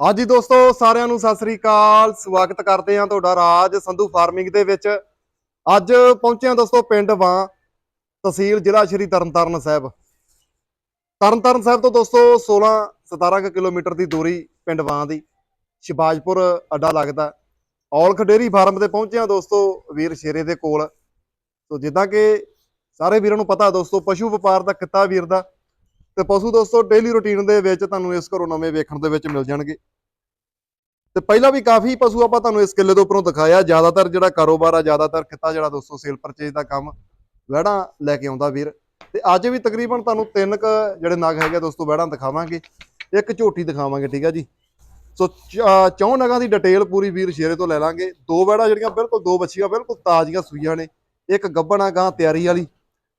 ਹਾਂਜੀ ਦੋਸਤੋ ਸਾਰਿਆਂ ਨੂੰ ਸਤਿ ਸ੍ਰੀ ਅਕਾਲ, ਸਵਾਗਤ ਕਰਦੇ ਹਾਂ ਤੁਹਾਡਾ ਰਾਜ ਸੰਧੂ ਫਾਰਮਿੰਗ ਦੇ ਵਿੱਚ। ਅੱਜ ਪਹੁੰਚੇ ਹਾਂ ਦੋਸਤੋ ਪਿੰਡ ਵਾਂ, ਤਹਿਸੀਲ ਜ਼ਿਲ੍ਹਾ ਸ਼੍ਰੀ ਤਰਨਤਾਰਨ ਸਾਹਿਬ। ਤਰਨਤਾਰਨ ਸਾਹਿਬ ਤੋਂ ਦੋਸਤੋ 16 17 ਕੁ ਕਿਲੋਮੀਟਰ ਦੀ ਦੂਰੀ ਪਿੰਡ ਵਾਂ ਦੀ ਸ਼ਿਬਾਜਪੁਰ ਅੱਡਾ ਲੱਗਦਾ। ਔਲਖ ਡੇਰੀ ਫਾਰਮ ਤੇ ਪਹੁੰਚੇ ਹਾਂ ਦੋਸਤੋ ਵੀਰ ਸ਼ੇਰੇ ਦੇ ਕੋਲ। ਸੋ ਜਿੱਦਾਂ ਕਿ ਸਾਰੇ ਵੀਰਾਂ ਨੂੰ ਪਤਾ ਦੋਸਤੋ, ਪਸ਼ੂ ਵਪਾਰ ਦਾ ਕਿੱਤਾ ਵੀਰ ਦਾ। ਤੇ ਪਸ਼ੂ ਦੋਸਤੋ ਡੇਲੀ ਰੁਟੀਨ ਦੇ ਵਿੱਚ ਤੁਹਾਨੂੰ ਇਸ ਘਰੋਂ ਨਵੇਂ ਵੇਖਣ ਦੇ ਵਿੱਚ ਮਿਲ ਜਾਣਗੇ। ਤੇ ਪਹਿਲਾਂ ਵੀ ਕਾਫੀ ਪਸ਼ੂ ਆਪਾਂ ਤੁਹਾਨੂੰ ਇਸ ਕਿੱਲੇ ਦੇ ਉੱਪਰੋਂ ਦਿਖਾਇਆ। ਜ਼ਿਆਦਾਤਰ ਜਿਹੜਾ ਕਾਰੋਬਾਰ ਆ, ਜ਼ਿਆਦਾਤਰ ਕਿੱਤਾ ਜਿਹੜਾ ਦੋਸਤੋ ਸੇਲ ਪਰਚੇਜ ਦਾ ਕੰਮ ਵਹਿੜਾਂ ਲੈ ਕੇ ਆਉਂਦਾ ਵੀਰ। ਤੇ ਅੱਜ ਵੀ ਤਕਰੀਬਨ ਤੁਹਾਨੂੰ ਤਿੰਨ ਕ ਜਿਹੜੇ ਨਗ ਹੈਗੇ ਦੋਸਤੋ, ਵਹਿੜਾਂ ਦਿਖਾਵਾਂਗੇ। ਇੱਕ ਝੋਟੀ ਦਿਖਾਵਾਂਗੇ, ਠੀਕ ਆ ਜੀ। ਸੋ ਚੌਂ ਨਗਾਂ ਦੀ ਡਿਟੇਲ ਪੂਰੀ ਵੀਰ ਸ਼ੇਰੇ ਤੋਂ ਲੈ ਲਾਂਗੇ। ਦੋ ਵਹਿੜਾਂ ਜਿਹੜੀਆਂ ਬਿਲਕੁਲ ਦੋ ਬੱਚੀਆਂ, ਬਿਲਕੁਲ ਤਾਜ਼ੀਆਂ ਸੂਈਆਂ ਨੇ। ਇੱਕ ਗੱਬਣ ਆ ਗਾਂ ਤਿਆਰੀ ਵਾਲੀ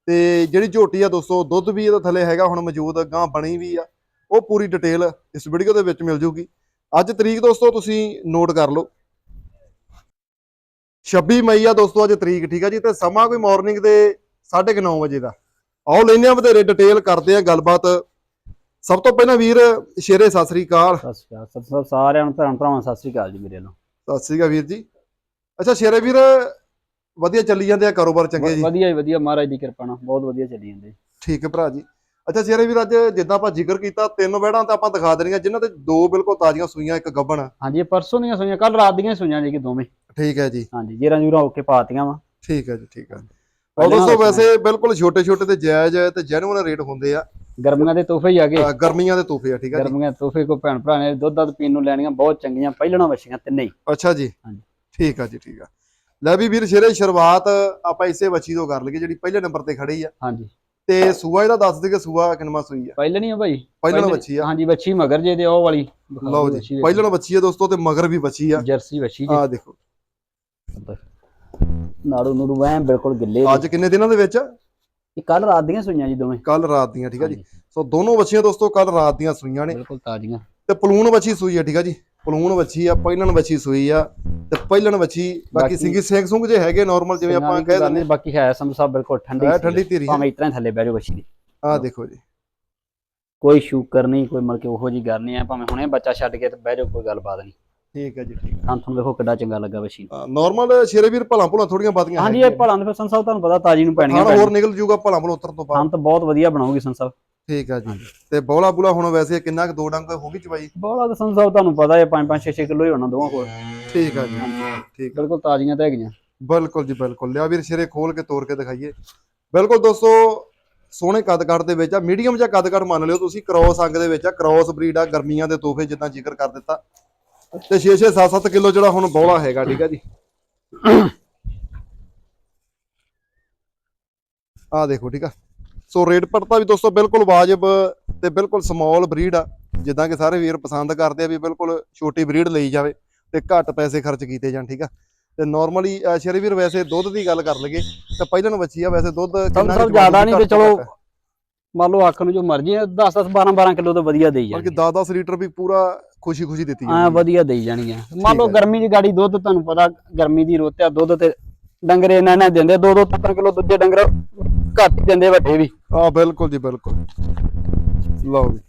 ਤੇ ਜਿਹੜੀ ਝੋਟੀ ਆ ਦੋਸਤੋ, ਦੁੱਧ ਵੀ ਇਹਦੇ ਥੱਲੇ ਹੈਗਾ, ਹੁਣ ਮੌਜੂਦ ਗਾਂ ਬਣੀ ਵੀ ਆ। ਉਹ ਪੂਰੀ ਡਿਟੇਲ ਇਸ ਵੀਡੀਓ ਦੇ ਵਿੱਚ ਮਿਲ ਜੂਗੀ। ਅੱਜ ਤਰੀਕ ਦੋਸਤੋ ਤੁਸੀਂ ਨੋਟ ਕਰ ਲਓ। 26 ਮਈ ਆ ਦੋਸਤੋ ਅੱਜ ਤਰੀਕ ਠੀਕ ਆ ਜੀ? ਤੇ ਸਮਾਂ ਕੋਈ ਮਾਰਨਿੰਗ ਦੇ 9:30 ਵਜੇ ਦਾ। ਆਓ ਲੈਨੇ ਆ ਵਧੇਰੇ ਡਿਟੇਲ ਕਰਦੇ ਆ ਗੱਲਬਾਤ। ਸਭ ਤੋਂ ਪਹਿਲਾਂ ਵੀਰ ਸ਼ੇਰੇ ਸਤਿ ਸ੍ਰੀ ਅਕਾਲ। ਸਤਿ ਸ਼੍ਰੀ ਅਕਾਲ। ਸਭ ਸਾਰਿਆਂ ਨੂੰ ਭੈਣ ਭਰਾਵਾਂ ਸਤਿ ਸ਼੍ਰੀ ਅਕਾਲ ਜੀ ਮੇਰੇ ਵੱਲੋਂ ਸਤਿ ਸ੍ਰੀ ਅਕਾਲ ਵੀਰ ਜੀ। ਅੱਛਾ ਸ਼ੇਰੇ ਵੀਰ ਵਧੀਆ ਚੱਲੀ ਜਾਂਦੇ ਆ ਕਾਰੋਬਾਰ ਚੰਗੇ ਜੀ? ਵਧੀਆ ਹੀ ਵਧੀਆ। ਮਹਾਰਾਜ ਦੀ ਕਿਰਪਾ ਨਾਲ ਬਹੁਤ ਵਧੀਆ ਚੱਲੀ ਜਾਂਦੇ ਠੀਕ ਹੈ ਭਰਾ ਜੀ। ਅੱਛਾ ਸ਼ੇਰੇ ਵੀਰ ਅੱਜ ਜਿੱਦਾਂ ਆਪਾਂ ਜ਼ਿਕਰ ਕੀਤਾ ਤਿੰਨ ਵਹਿੜਾਂ ਤਾਂ ਆਪਾਂ ਦਿਖਾ ਦੇਣੀਆਂ ਜਿਨ੍ਹਾਂ ਤੇ ਦੋ ਬਿਲਕੁਲ ਤਾਜ਼ੀਆਂ ਸੂਈਆਂ ਇੱਕ ਗੱਬਣ। ਹਾਂਜੀ ਇਹ ਪਰਸੋਂ ਦੀਆਂ ਸੁਈਆਂ ਕੱਲ ਰਾਤ ਦੀਆਂ ਸੁਈਆਂ ਜੀ ਕਿ ਦੋਵੇਂ। ਠੀਕ ਹੈ ਜੀ। ਹਾਂਜੀ ਜੇਰਾਂ ਜੂਰਾਂ ਹੋ ਕੇ ਪਾਤੀਆਂ ਵਾ। ਠੀਕ ਹੈ ਜੀ ਠੀਕ ਹੈ। ਔਰ ਦੋਸਤੋ। ਵੈਸੇ ਬਿਲਕੁਲ ਛੋਟੇ ਛੋਟੇ ਤੇ ਜਾਇਜ਼ ਤੇ ਜੈਨੂਅਨ ਰੇਟ ਹੁੰਦੇ ਆ। ਗਰਮੀਆਂ ਦੇ ਤੋਹਫੇ ਹੀ ਆ ਗਏ। ਅ, ਗਰਮੀਆਂ ਦੇ ਤੋਹਫੇ ਆ ਠੀਕ ਹੈ ਜੀ। ਗਰਮੀਆਂ ਦੇ ਤੋਹਫੇ ਕੋ ਭੈਣ ਭਰਾ ਨੇ ਦੁੱਧ ਦੱਧ ਪੀਣ ਨੂੰ ਲੈਣੀਆਂ ਬਹੁਤ ਚੰਗੀਆਂ ਪਹਿਲਣਾ ਵਛੀਆਂ ਤਿੰਨੇ ਹੀ। ਅੱਛਾ ਜੀ। ਹਾਂਜੀ। ਠੀਕ ਆ ਜੀ ਠੀਕ ਆ। ਲੈ ਵੀ ਵੀਰ ਸ਼ੇਰੇ ਸ਼ੁਰੂਆਤ ਆਪਾਂ ਇਸੇ ਬੱਚੀ ਤੋਂ ਕਰ ਲਈਏ ਜਿਹੜੀ ਪਹਿਲੇ ਨੰਬਰ ਤੇ ਖੜੀ ਆ। ਹਾਂਜੀ। ਤੇ ਸੂਆ ਇਹਦਾ ਦੱਸ ਦੇ ਕਿ ਸੂਆ ਕਿੰਨਵਾ ਸੂਈ ਆ? ਪਹਿਲਣੀ ਆ ਭਾਈ। ਪਹਿਲਣੀ- ਬੱਚੀ ਆ। ਹਾਂਜੀ ਵੱਛੀ ਮਗਰ ਜੇ ਦੇ ਉਹ ਵਾਲੀ। ਲਓ ਜੀ ਵੱਛੀ ਪਹਿਲਣ ਬੱਚੀ ਆ ਦੋਸਤੋ ਤੇ ਮਗਰ ਵੀ ਬੱਚੀ ਆ। ਜਰਸੀ ਵੱਛੀ ਜੀ। ਆ ਦੇਖੋ। ਨਾੜੂ ਨੂੜੂ ਐ ਬਿਲਕੁਲ ਗਿੱਲੇ ਅੱਜ ਕਿੰਨੇ ਦਿਨਾਂ ਦੇ ਵਿੱਚ? ਇਹ ਕੱਲ ਰਾਤ ਦੀਆਂ ਸੁਈਆਂ ਜੀ ਦੋਵੇਂ। ਕੱਲ ਰਾਤ ਦੀਆਂ ਠੀਕ ਆ ਜੀ। ਸੋ ਦੋਨੋਂ ਬੱਚੀਆਂ ਦੋਸਤੋ ਕੱਲ ਰਾਤ ਦੀਆਂ ਸੂਈਆਂ ਨੇ। ਬਿਲਕੁਲ ਤਾਜ਼ੀਆਂ। ਤੇ ਪਲੂਣ ਬੱਚੀ ਸੂਈ ਆ ਠੀਕ ਆ ਜੀ। ਪਲੂਣ ਬੱਚੀ ਆ ਪਹਿਲਣ ਬੱਚੀ ਸੂਈ ਆ ਤੇ ਪਹਿਲਣ ਬੱਚੀ ਬਾਕੀ ਸਿੰਗੀ ਸਿੰਘ ਸੁੰਗ ਜੇ ਹੈਗੇ ਨਾਰਮਲ ਜਿਵੇਂ ਆਪਾਂ ਕਹਿ ਦਿੰਦੇ ਬਾਕੀ ਹੈ ਸੰਧੂ ਸਾਹਿਬ ਬਿਲਕੁਲ ਠੰਡੀ ਹੈ। ਠੰਡੀ ਧੀਰੀ ਭਾਵੇਂ ਇਤਨਾ ਥੱਲੇ ਬਹਿ ਜਾਓ ਬੱਚੀ ਦੀ। ਆ ਦੇਖੋ ਜੀ। ਕੋਈ ਸ਼ੂਕਰ ਨਹੀਂ ਕੋਈ ਮਤਲਬ ਕਿ ਉਹੋ ਜੀ ਗੱਲ ਨਹੀਂ ਹੈ ਭਾਵੇਂ ਹੁਣੇ ਬੱਚਾ ਛੱਡ ਕੇ ਤੇ ਬਹਿ ਜਾਓ ਕੋਈ ਗੱਲਬਾਤ ਨਹੀਂ। ਠੀਕ ਹੈ ਜੀ ਠੀਕ ਤਾਂ ਤੁਹਾਨੂੰ ਦੇਖੋ ਕਿੱਡਾ ਚੰਗਾ ਲੱਗਾ ਨੂੰ। ਨਾਰਮਲ ਸ਼ੇਰੇ ਵੀਰ ਭਲਾ ਭੁਲਾ ਥੋੜੀਆਂ ਬਾਤੀਆਂ ਹਾਂਜੀ ਇਹ ਭਲਾਂ ਦੇ ਫਿਰ ਸੰਧੂ ਸਾਹਿਬ ਤੁਹਾਨੂੰ ਪਤਾ ਤਾਜੀ ਨੂੰ ਪੈਣੀਆਂ ਖਾਣ ਹੋਰ ਨਿਕਲ ਜੂਗਾ ਭਲਾ ਭਲਾ ਉਤਰ ਤੋਂ ਬਾਅਦ। ਹਾਂ ਤਾਂ ਬਹੁਤ ਵਧੀਆ ਬਣਾਉਗੀ ਸੰਧੂ ਸਾਹਿਬ ਠੀਕ ਆ ਜੀ। ਤੇ ਬੋਲਾ ਬੁਲਾ ਹੁਣ ਵੈਸੇ ਕਿੰਨਾ ਕੁ ਦੋ ਡੰਗ ਹੋ ਗਈ ਚਵਾਈ ਬੋਲਾ ਤਾਂ ਸਾਹਿਬ ਤੁਹਾਨੂੰ ਪਤਾ ਹੈ 5 5 6 6 ਕਿਲੋ ਹੀ ਹੋਣਾ ਦੋਵਾਂ ਕੋਲ। ਠੀਕ ਆ ਜੀ ਠੀਕ ਬਿਲਕੁਲ ਤਾਜ਼ੀਆਂ ਤਾਂ ਹੈਗੀਆਂ। ਬਿਲਕੁਲ ਜੀ ਬਿਲਕੁਲ। ਲਿਆ ਵੀਰ ਸ਼ੇਰੇ ਖੋਲ ਕੇ ਤੋੜ ਕੇ ਦਿਖਾਈਏ। ਬਿਲਕੁਲ ਦੋਸਤੋ ਸੋਹਣੇ ਕੱਦ ਕੱਦ ਦੇ ਵਿੱਚ ਆ ਮੀਡੀਅਮ ਜਿਹਾ ਕੱਦ ਕੱਦ ਮੰਨ ਲਿਓ ਤੁਸੀਂ ਕ੍ਰੋਸ ਅੰਗ ਦੇ ਵਿੱਚ ਆ ਕ੍ਰੋਸ ਬਰੀਡ ਆ ਗਰਮੀਆਂ ਦੇ ਤੋਹਫੇ ਜਿੱਦਾਂ ਜ਼ਿਕਰ ਕਰ ਦਿੱਤਾ। ਤੇ 6 6 7 7 ਕਿਲੋ ਜਿਹੜਾ ਹੁਣ ਬੋਲਾ ਹੈਗਾ ਠੀਕ ਆ ਜੀ। ਆ ਦੇਖੋ ਠੀਕ ਆ। ਸੋ ਰੇਟ ਪੜਤਾ ਵੀ ਦੋਸਤੋ ਬਿਲਕੁਲ ਵਾਜਬ ਤੇ ਬਿਲਕੁਲ ਸਮਾਲ ਬਰੀਡ ਆ ਜਿੱਦਾਂ ਕਿ ਸਾਰੇ ਵੀਰ ਪਸੰਦ ਕਰਦੇ ਆ ਵੀ ਬਿਲਕੁਲ ਛੋਟੀ ਬਰੀਡ ਲਈ ਜਾਵੇ ਤੇ ਘੱਟ ਪੈਸੇ ਖਰਚ ਕੀਤੇ ਜਾਣ ਠੀਕ ਆ ਤੇ ਨਾਰਮਲੀ ਸ਼ੇਰੇ ਵੀਰ ਵੈਸੇ ਦੁੱਧ ਦੀ ਗੱਲ ਕਰ ਲਈਏ ਤਾਂ ਪਹਿਲਾਂ ਨੂੰ ਬੱਚੀ ਆ ਵੈਸੇ ਦੁੱਧ ਕਿੰਨਾ ਸਭ ਕੁ ਜ਼ਿਆਦਾ ਨਹੀਂ ਤੇ ਚਲੋ? ਮੰਨ ਲਓ ਅੱਖ ਨੂੰ ਜੋ ਮਰਜ਼ੀ 10 10 12 12 ਕਿਲੋ ਤਾਂ ਵਧੀਆ ਦੇਈ ਬਲਕਿ ਜਾਣਗੇ 10-10 ਲੀਟਰ ਵੀ ਪੂਰਾ ਖੁਸ਼ੀ ਖੁਸ਼ੀ ਦਿੱਤੀ ਆ ਹੈ ਵਧੀਆ ਦੇਈ ਜਾਣਗੀਆਂ ਮੰਨ ਲਓ। ਗਰਮੀ ਦੀ ਗਾੜੀ ਦੁੱਧ ਤੁਹਾਨੂੰ ਪਤਾ ਗਰਮੀ ਦੀ ਰੁੱਤ ਆ ਦੁੱਧ ਤੇ ਡੰਗਰੇ ਇਹਨਾਂ ਨੇ ਦਿੰਦੇ 2 2 3 ਕਿਲੋ ਦੂਜੇ ਡੰਗਰ ਘੱਟ ਹੀ ਦਿੰਦੇ ਵੱਡੇ ਵੀ। ਆ ਬਿਲਕੁਲ ਜੀ ਬਿਲਕੁਲ। ਲਓ ਜੀ।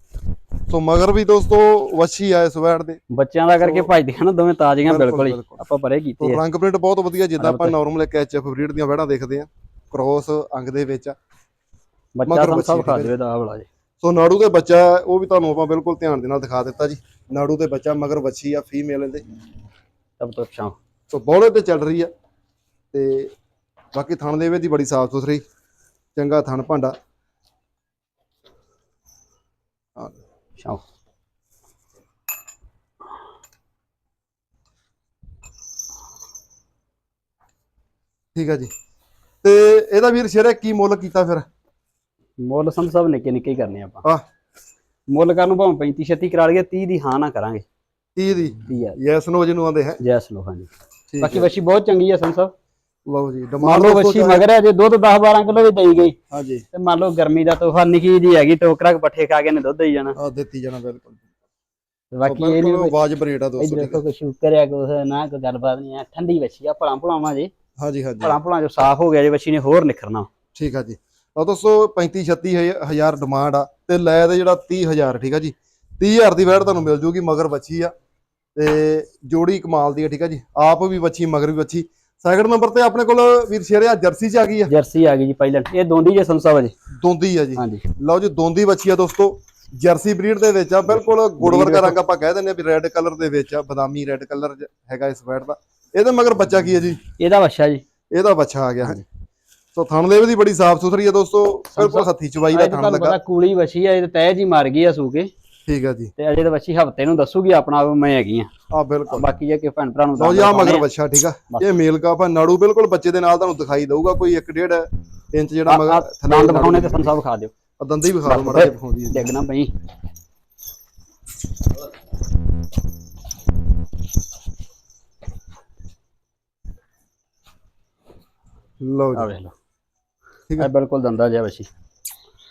ਸੋ ਮਗਰ ਵੀ ਦੋਸਤੋ ਵੱਛੀ ਆ ਇਸ ਵੈੜ ਦੇ। ਬੱਚਿਆਂ ਦਾ ਕਰਕੇ ਭਜਦੀਆਂ ਨਾ ਦੋਵੇਂ ਤਾਜ਼ੀਆਂ ਬਿਲਕੁਲ, ਹੀ। ਆਪਾਂ ਪਰੇ ਕੀਤੇ ਆ। ਰੰਗ ਪ੍ਰਿੰਟ ਬਹੁਤ ਵਧੀਆ ਜਿੱਦਾਂ ਆਪਾਂ। ਨਾਰਮਲ ਇੱਕ ਐਚਐਫ ਬਰੀਡ ਦੀਆਂ ਵੈੜਾਂ ਦੇਖਦੇ ਆ। ਕ੍ਰੋਸ ਅੰਗ ਦੇ ਵਿੱਚ। ਆ। ਬੱਚਾ ਮਗਰ ਤਾਂ ਬੱਚੀ ਸਭ ਖਾ ਹੈ। ਇਹਦਾ ਆਹ ਵਾਲਾ ਜੀ। ਸੋ ਨਾੜੂ ਦੇ ਬੱਚਾ ਹੈ, ਉਹ ਵੀ ਤੁਹਾਨੂੰ ਆਪਾਂ ਬਿਲਕੁਲ ਧਿਆਨ ਦੇ ਨਾਲ ਦਿਖਾ ਦਿੱਤਾ ਜੀ। ਨਾੜੂ ਦੇ ਬੱਚਾ ਮਗਰ ਵੱਛੀ ਆ ਫੀਮੇਲ ਇਹਦੇ। ਸਭ ਤੋਂ ਅੱਛਾ। ਸੋ ਬੋਲੇ ਤੇ ਚੱਲ ਰਹੀ ਆ। ਤੇ ਬਾਕੀ ਥਣ ਦੇ ਵਿੱਚ ਦੀ ਬੜੀ ਸਾਫ਼ ਸੁਥਰੀ ਚੰਗਾ ਥਣ ਭਾਂਡਾ। ਹਾਂ ਠੀਕ ਆ ਜੀ। ਤੇ ਇਹਦਾ ਵੀਰ ਸ਼ੇਰੇ ਕੀ ਮੁੱਲ ਕੀਤਾ ਫਿਰ? ਮੁੱਲ ਸੰਧ ਸਭ ਨਿੱਕੇ ਨਿੱਕੇ ਹੀ ਕਰਨੇ ਆਪਾਂ। ਆਹ। ਮੁੱਲ ਕਰਨ ਨੂੰ ਭਾਵੇਂ 35 36 ਕਰਾ ਲਈਏ 30 ਦੀ ਹਾਂ ਨਾ ਕਰਾਂਗੇ। 30 ਦੀ? 30 ਆ ਯੈਸ ਨੋ ਜਿਹਨੂੰ ਆਂਦੇ ਹੈ। ਜੈਸ ਲੋ ਹਾਂਜੀ। ਬਾਕੀ ਹੈ। ਵਸ਼ੀ ਬਹੁਤ ਚੰਗੀ ਆ ਸੰਧ ਸਾਹਿਬ ਲਓ ਜੀ ਮੰਨ ਲਓ ਵਸ਼ੀ ਮਗਰ ਹੈ ਜੇ ਦੁੱਧ 10 12 ਕਿਲੋ ਵੀ ਦੇਈ ਗਈ। ਹਾਂਜੀ। ਤੇ ਮੰਨ ਲਓ ਗਰਮੀ ਦਾ ਤੋਹਫਾ ਨਿੱਕੀ ਜੀ ਹੈਗੀ ਟੋਕਰਾ ਪੱਠੇ ਖਾ ਕੇ ਨੇ ਦੁੱਧ ਦੇਈ ਜਾਣਾ। ਆ ਦਿੱਤੀ ਜਾਣਾ ਬਿਲਕੁਲ। ਬਾਕੀ ਇਹ ਨਹੀਂ ਵਾਜਬ ਰੇਟ ਆ ਦੋਸਤੋ ਇਧਰ ਠੀਕ ਦੇਖੋ ਕੋਈ ਸ਼ੂਕਰ ਆ ਕੁਛ ਨਾ ਕੋਈ ਗੱਲਬਾਤ ਨਹੀਂ ਆ। ਠੰਡੀ ਵਸ਼ੀ ਆ ਭਲਾਂ ਭਲਾਵਾਂ ਜੀ। ਆ। ਹਾਂਜੀ ਹਾਂਜੀ। ਭਲਾਂ ਭਲਾਂ ਜੋ ਸਾਫ਼ ਹੋ ਗਿਆ ਜੇ ਵਸ਼ੀ ਨੇ ਹੋਰ ਨਿਖਰਨਾ। ਠੀਕ ਆ ਜੀ। ਆ ਦੋਸਤੋ 35 36 ਹਜ਼ਾਰ ਡਿਮਾਂਡ ਆ ਤੇ ਲੈ ਦੇ ਜਿਹੜਾ 30000 ਠੀਕ ਆ ਜੀ। 30000 ਦੀ ਵੈਟ ਤੁਹਾਨੂੰ ਮਿਲ ਜੂਗੀ ਮਗਰ ਬੱਚੀ ਆ। ਤੇ ਜੋੜੀ ਕਮਾਲ ਦੀ ਹੈ ਠੀਕ ਆ ਜੀ। ਆਪ ਵੀ ਵੱਛੀ ਮਗਰ ਵੀ ਵੱਛੀ। ਸੈਕਿੰਡ ਨੰਬਰ ਤੇ ਆਪਣੇ ਕੋਲ ਵੀਰ ਸ਼ੇਰਿਆ ਜਰਸੀ ਚ ਆ ਗਈ ਆ। ਜਰਸੀ ਆ ਗਈ ਜੀ ਪਹਿਲਾਂ ਇਹ ਦੋਂਦੀ ਜੇ ਸੰਧੂ ਸਾਹਿਬ ਜੀ ਦੋਂਦੀ ਆ ਜੀ। ਹਾਂਜੀ। ਲਓ ਜੀ ਦੋਂਦੀ ਵੱਛੀ ਆ ਦੋਸਤੋ। ਜਰਸੀ ਬਰੀਡ ਦੇ ਵਿੱਚ ਆ ਬਿਲਕੁਲ ਗੁੜ ਵਰਗਾ ਰੰਗ ਆਪਾਂ ਕਹਿ ਦਿੰਦੇ ਆ ਵੀ ਰੈੱਡ ਕਲਰ ਦੇ ਵਿੱਚ ਆ ਬਦਾਮੀ ਰੈੱਡ ਕਲਰ ਹੈਗਾ ਇਸ ਵੈਟ ਦਾ। ਇਹਦੇ ਮਗਰ ਬੱਚਾ ਕੀ ਹੈ ਜੀ? ਇਹਦਾ ਵੱਛਾ ਜੀ। ਇਹਦਾ ਬੱਚਾ ਆ ਗਿਆ। ਹਾਂਜੀ। ਸੋ ਥਣ ਲੇਵੇ ਦੀ ਬੜੀ ਸਾਫ਼ ਸੁਥਰੀ ਹੈ ਦੋਸਤੋ ਬਿਲਕੁਲ ਹੱਥੀ ਚਵਾਈ ਦਾ ਥਣ ਲੱਗਾ। ਪਤਾ ਕੂਲੀ ਵੱਛੀ ਆ ਇਹ ਤਾਂ ਤਹਿ ਜੀ ਮਾਰ ਗਈ ਆ ਸੂਕੇ ਠੀਕ ਆ ਜੀ। ਤੇ ਅਜੇ ਤਾਂ ਵੱਛੀ ਹਫ਼ਤੇ ਨੂੰ ਦੱਸੂਗੀ ਆਪਣਾ ਆਪ ਮੈਂ ਹੈਗੀ ਆ। ਆ ਬਿਲਕੁਲ। ਬਾਕੀ ਜੇ ਕਿ ਭੈਣ ਭਰਾ ਨੂੰ ਲਓ ਜੀ ਆ ਮਗਰ ਆ। ਬੱਚਾ ਠੀਕ ਆ? ਇਹ ਮੇਲ ਆ। ਨਾੜੂ ਬਿਲਕੁਲ ਬੱਚੇ ਦੇ ਨਾਲ ਤੁਹਾਨੂੰ ਦਿਖਾਈ ਦਊਗਾ ਕੋਈ 1.5 ਇੰਚ ਜਿਹੜਾ ਆ- ਮਗਰ ਆ ਥੱਲੇ ਦੰਦ ਵਿਖਾਉਣੇ ਤੇ ਸੰਧੂ ਸਾਹਿਬ ਖਾ ਦਿਓ। ਆ ਦੰਦੀ ਵੀ ਵਿਖਾ ਲਓ ਮਾੜਾ ਜਿਹਾ ਵਿਖਾਉਂਦੀ ਹੈ ਡਿੱਗਣਾ ਪਈ ਲਓ ਆ ਜੀ ਵੇਖ ਲਓ। ਠੀਕ ਇਹ ਬਿਲਕੁਲ ਦੰਦਾ ਜਿਹਾ ਵੱਛੀ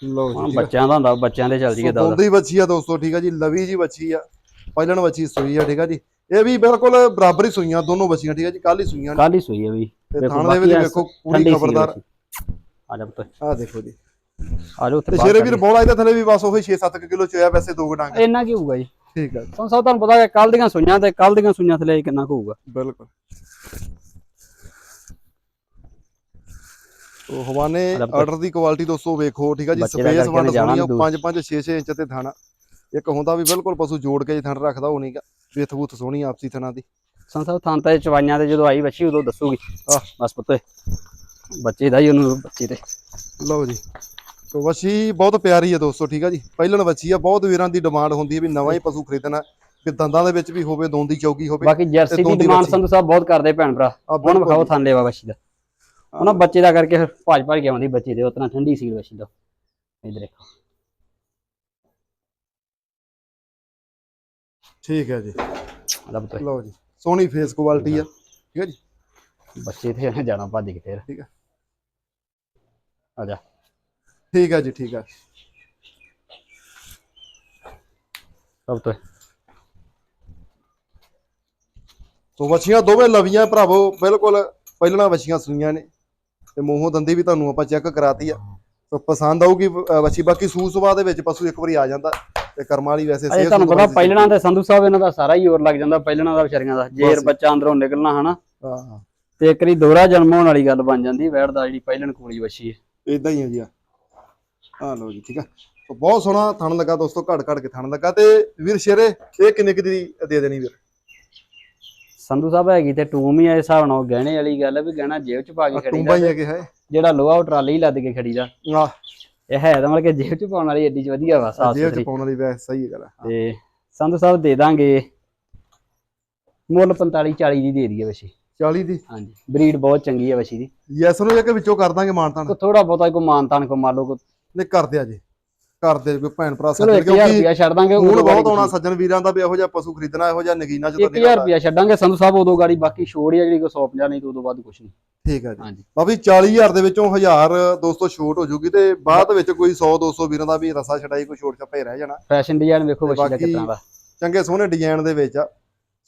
ਲਓ ਜੀ ਹੁਣ ਠੀਕ ਆ। ਬੱਚਿਆਂ ਦਾ ਹੁੰਦਾ ਬੱਚਿਆਂ ਦੇ ਹੈ ਦੌੜ ਦੋਂਦੀ ਬੱਚੀ ਆ ਦੋਸਤੋ ਠੀਕ ਆ ਜੀ ਲਵੀ ਜੀ ਬੱਚੀ ਆ ਪਹਿਲਣ ਬੱਚੀ ਸੂਈ ਆ ਠੀਕ ਆ ਜੀ। ਇਹ ਵੀ ਬਿਲਕੁਲ ਬਰਾਬਰ ਹੀ ਸੂਈਆਂ ਦੋਨੋਂ ਬੱਚੀਆਂ ਠੀਕ ਆ ਜੀ ਕੱਲ ਹੀ ਸੂਈਆਂ ਨੇ। ਕੱਲ ਹੀ ਸੂਈ ਹੈ ਵੀ। ਤੇ ਵੇਖੋ ਥਾਣ ਦੇ ਵਿੱਚ ਬਾਕੀ ਵੇਖੋ ਪੂਰੀ ਠੰਡੀ ਖਬਰਦਾਰ। ਆ ਜਾ ਪੁੱਤ। ਆ ਦੇਖੋ ਜੀ। ਆ ਜਾ ਉੱਥੇ ਤੇ ਸ਼ੇਰੇ ਵੀਰ ਬੋਲਾ ਇਹਦੇ ਥੱਲੇ ਵੀ ਬਸ ਉਹੀ 6-7 ਕਿਲੋ ਚੋਇਆ ਵੈਸੇ ਦੋ ਗਡਾਂਗ। ਇੰਨਾ ਕੀ ਹੋਊਗਾ ਜੀ? ਠੀਕ ਆ ਜੀ। ਸਾਹਿਬ ਤੁਹਾਨੂੰ ਪਤਾ ਹੈ ਕੱਲ ਦੀਆਂ ਸੂਈਆਂ ਤੇ ਕੱਲ ਦੀਆਂ ਸੂਈਆਂ ਥਲੇ ਕਿੰਨਾ ਕੁ ਹੋਊਗਾ। ਬਿਲਕੁਲ। ਤੋ ਹਵਾਨੇ ਆਰਡਰ ਦੀ ਕੁਆਲਿਟੀ ਦੋਸਤੋ ਵੇਖੋ ਠੀਕ ਆ ਜੀ ਬੱਚੇ ਸਪੇਸ ਵੰਡ ਸੋਹਣੀ ਆ ਦੂਰ। 5 5 6 6 ਇੰਚ ਤੇ ਥਾਣਾ ਇੱਕ ਹੁੰਦਾ ਵੀ ਬਿਲਕੁਲ ਪਸ਼ੂ ਜੋੜ ਕੇ ਥਣ ਰੱਖਦਾ ਉਹ ਨਹੀਂਗਾ ਵੇਥ-ਬੂਥ ਸੋਹਣੀ ਆਪਸੀ ਥਣਾ ਦੀ। ਸੰਧੂ ਸਾਹਿਬ ਥਾਂ ਤੇ ਚਵਾਈਆਂ ਤੇ ਜਦੋਂ ਆਈ ਬੱਚੀ ਉਦੋਂ ਦੱਸੂਗੀ। ਆਹ। ਬਸ ਪੁੱਤ ਬੱਚੇ ਦਾ ਹੀ ਉਹਨੂੰ ਬੱਚੇ ਤੇ। ਲਓ ਜੀ। ਤੋ ਵਛੀ ਬਹੁਤ ਪਿਆਰੀ ਹੈ ਦੋਸਤੋ ਠੀਕ ਆ ਜੀ। ਪਹਿਲਣ ਵਛੀ ਆ ਬਹੁਤ ਵੀਰਾਂ ਦੀ ਡਿਮਾਂਡ ਹੁੰਦੀ ਹੈ ਵੀ ਨਵਾਂ ਹੀ ਪਸ਼ੂ ਖਰੀਦਣਾ ਕਿ ਦੰਦਾਂ ਦੇ ਵਿੱਚ ਵੀ ਹੋਵੇ ਦੋਂਦੀ ਚੌਕੀ ਹੋਵੇ ਬਾਕੀ ਜਰਸੀ ਦੀ ਡਿਮਾਂਡ ਬੱਚੀ। ਸੰਧੂ ਸਾਹਿਬ ਬਹੁਤ ਕਰਦੇ ਭੈਣ ਭਰਾ। ਆ ਹੁਣ ਵਿਖਾਓ ਥਾਂ ਲੈਵਾ ਬੱਚੀ ਦਾ। ਉਹਨਾਂ ਬੱਚੇ ਦਾ ਕਰਕੇ ਫਿਰ ਭਾਜ ਭਾਜ ਕੇ ਆਉਂਦੀ ਬੱਚੀ ਦੇ ਉਤਨਾ ਠੰਡੀ ਸੀ ਬੱਚੀ ਦਾ ਇਧਰ ਦੇਖੋ। ਠੀਕ ਹੈ ਜੀ। ਤੋ। ਲਓ ਜੀ ਸੋਹਣੀ ਫੇਸ ਕੁਆਲਿਟੀ ਆ। ਠੀਕ ਹੈ ਜੀ? ਬੱਚੇ ਤੇ ਜਾਣਾ ਭੱਜ ਕੇ ਫੇਰ। ਠੀਕ ਆ। ਆ ਜਾ। ਠੀਕ ਹੈ ਜੀ ਠੀਕ ਹੈ। ਲੱਭ ਤੋ। ਸੋ ਵਛੀਆਂ ਦੋਵੇਂ ਲਵੀਆਂ ਭਰਾਵੋ ਬਿਲਕੁਲ ਪਹਿਲਣਾ ਵਛੀਆਂ ਸੂਈਆਂ ਨੇ। ਤੇ ਮੂੰਹੋਂ ਦੰਦੀ ਵੀ ਤੁਹਾਨੂੰ ਆਪਾਂ ਚੈੱਕ ਕਰਾਤੀ ਆ। ਸੋ ਪਸੰਦ ਆਊਗੀ ਵੱਛੀ। ਬਾਕੀ ਸੂ ਸੁਭਾਅ ਦੇ ਵਿੱਚ ਪਸ਼ੂ ਇੱਕ ਵਾਰੀ ਆ ਜਾਂਦਾ ਤੇ ਕਰਮ ਵਾਲੀ ਵੈਸੇ ਸਿਹਤ ਤੁਹਾਨੂੰ ਪਤਾ ਪਹਿਲਣਾ ਤੇ ਸੰਧੂ ਸਾਹਿਬ ਇਹਨਾਂ ਦਾ ਸਾਰਾ ਹੀ ਹੋਰ ਲੱਗ ਜਾਂਦਾ ਪਹਿਲਣਾ ਦਾ ਵਿਚਾਰੀਆਂ ਦਾ। ਜੇਰ। ਬੱਚਾ ਅੰਦਰੋਂ ਨਿਕਲਣਾ ਹਨਾ। ਹਾਂ ਤੇ ਇੱਕ ਵਾਰੀ ਦੋਹਰਾ ਜਨਮ ਹੋਣ ਵਾਲੀ ਗੱਲ ਬਣ ਜਾਂਦੀ ਵੈੜ ਦਾ ਜਿਹੜੀ ਪਹਿਲਣ ਕੋਲੀ ਹੈ ਇਦਾਂ ਹੀ। ਹੈ ਜੀ ਆ। ਆ ਲਓ ਜੀ ਠੀਕ ਆ। ਬਹੁਤ ਸੋਹਣਾ ਥਣ ਲੱਗਾ ਦੋਸਤੋ ਘੜ ਘੜ ਕੇ ਥਣ ਲੱਗਾ। ਤੇ ਵੀਰ ਸ਼ੇਰੇ ਇਹ ਕਿੰਨੇ ਕੁ ਦੀ ਦੇ ਦੇਣੀ ਵੀਰ? ਸੰਧੂ ਸਾਹਿਬ ਹੈਗੀ ਤੇ ਟੂਮ ਹੀ ਆ ਇਸ ਹਿਸਾਬ ਨਾਲ ਗਹਿਣੇ ਵਾਲੀ ਗੱਲ ਹੈ ਵੀ ਗਹਿਣਾ ਜੇਬ ਚ ਪਾ ਕੇ ਖੜੀ ਟੁੰਬਾ ਦਾ ਹੀ ਹੈਗੇ ਹੈ? ਜਿਹੜਾ ਲੋਹਾ ਉਹ ਟਰਾਲੀ ਹੀ ਲੱਦ ਕੇ ਖੜੀ ਦਾ ਆ ਇਹ ਹੈ ਤਾਂ ਮਤਲਬ ਕਿ ਜੇਬ ਚ ਪਾਉਣ ਵਾਲੀ ਏਡੀ ਚ ਵਧੀਆ ਵਾ ਸਾਫ਼ ਜੇਬ ਚ ਸੁਥਰੀ। ਪਾਉਣ ਵਾਲੀ ਵੈਸੇ ਸਹੀ ਗੱਲ ਆ। ਤੇ ਸੰਧੂ ਸਾਹਿਬ ਦੇ ਦਾਂਗੇ ਮੁੱਲ 45 40 ਦੀ ਦੇ ਦਈਏ ਵਸ਼ੀ। 40 ਦੀ? ਹਾਂਜੀ ਬਰੀਡ ਬਹੁਤ ਚੰਗੀ ਹੈ ਵਸ਼ੀ ਦੀ। ਯੈਸ ਨੂੰ ਜੇ ਕਿ ਵਿੱਚੋਂ ਕਰ ਦਾਂਗੇ ਮਾਨਤਾਨ। ਕੋ ਥੋੜਾ ਬਹੁਤਾ ਕੋ ਮਾਨਤਾਨ ਕੋ ਮੰਨ ਲਓ ਕੋ ਨੇ ਕਰਦੇ ਆ ਜੀ। ਕਰਦੇ ਕੋਈ ਭੈਣ ਭਰਾ ਚਲੋ ਸੱਜਣ 1000 ਕਿਉਂਕਿ ਰੁਪਿਆ ਛੱਡ ਦਾਂਗੇ ਹੁਣ ਬਹੁਤ ਆਉਣਾ ਸੱਜਣ ਵੀਰਾਂ ਦਾ ਵੀ ਇਹੋ ਜਿਹਾ ਪਸ਼ੂ ਖਰੀਦਣਾ ਇਹੋ ਜਿਹਾ ਨਗੀਨਾ ਚ ਤਾਂ 1000 ਰੁਪਿਆ ਛੱਡਾਂਗੇ ਸੰਧੂ ਸਾਹਿਬ ਉਦੋਂ ਗਾੜੀ ਬਾਕੀ ਛੋੜ ਹੀ ਜਿਹੜੀ ਕੋ 150 ਨਹੀਂ ਤੇ ਉਦੋਂ ਬਾਅਦ ਕੁਛ ਨਹੀਂ। ਠੀਕ ਹੈ ਜੀ। ਬਾਬੀ 40000 ਦੇ ਵਿੱਚੋਂ 1000 ਦੋਸਤੋ ਛੋਟ ਹੋ ਜੂਗੀ ਤੇ ਬਾਅਦ ਵਿੱਚ ਕੋਈ 100 200 ਵੀਰਾਂ ਦਾ ਵੀ ਰਸਾ ਛਡਾਈ ਕੋਈ ਛੋਟ ਛੱਪੇ ਰਹਿ ਜਾਣਾ। ਫੈਸ਼ਨ ਡਿਜ਼ਾਈਨ ਵੇਖੋ ਦਾ ਬਾਕੀ ਕਿਤਨਾ ਦਾ। ਚੰਗੇ ਸੋਹਣੇ ਡਿਜ਼ਾਈਨ ਦੇ ਵਿੱਚ ਆ।